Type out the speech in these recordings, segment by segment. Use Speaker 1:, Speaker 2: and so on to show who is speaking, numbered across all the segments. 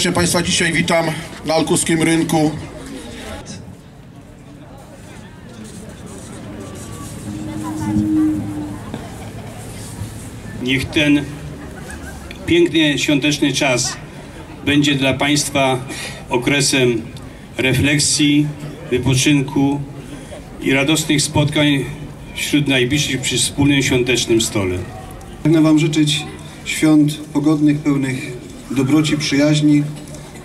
Speaker 1: serdecznie Państwa dzisiaj witam na Alkuskim Rynku.
Speaker 2: Niech ten piękny świąteczny czas będzie dla Państwa okresem refleksji, wypoczynku i radosnych spotkań wśród najbliższych przy wspólnym świątecznym stole.
Speaker 3: Pragnę Wam życzyć świąt pogodnych, pełnych dobroci, przyjaźni,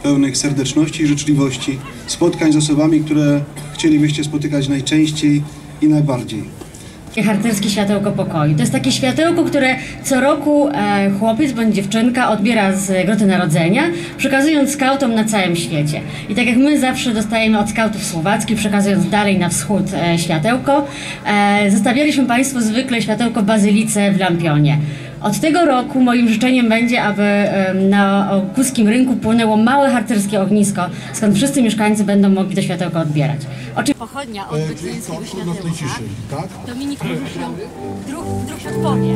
Speaker 3: pełnych serdeczności i życzliwości, spotkań z osobami, które chcielibyście spotykać najczęściej i najbardziej.
Speaker 4: Harcerskie światełko pokoju. To jest takie światełko, które co roku e, chłopiec bądź dziewczynka odbiera z Groty Narodzenia, przekazując skautom na całym świecie. I tak jak my zawsze dostajemy od skautów słowackich, przekazując dalej na wschód e, światełko, e, zostawialiśmy Państwu zwykle światełko w Bazylice w Lampionie. Od tego roku moim życzeniem będzie, aby na kuskim rynku płynęło małe harcerskie ognisko, skąd wszyscy mieszkańcy będą mogli to światełko odbierać. Oczywiście pochodnia od betlejemskiego światełka.
Speaker 1: tak?
Speaker 4: Dominik miał druh, druh podpowie.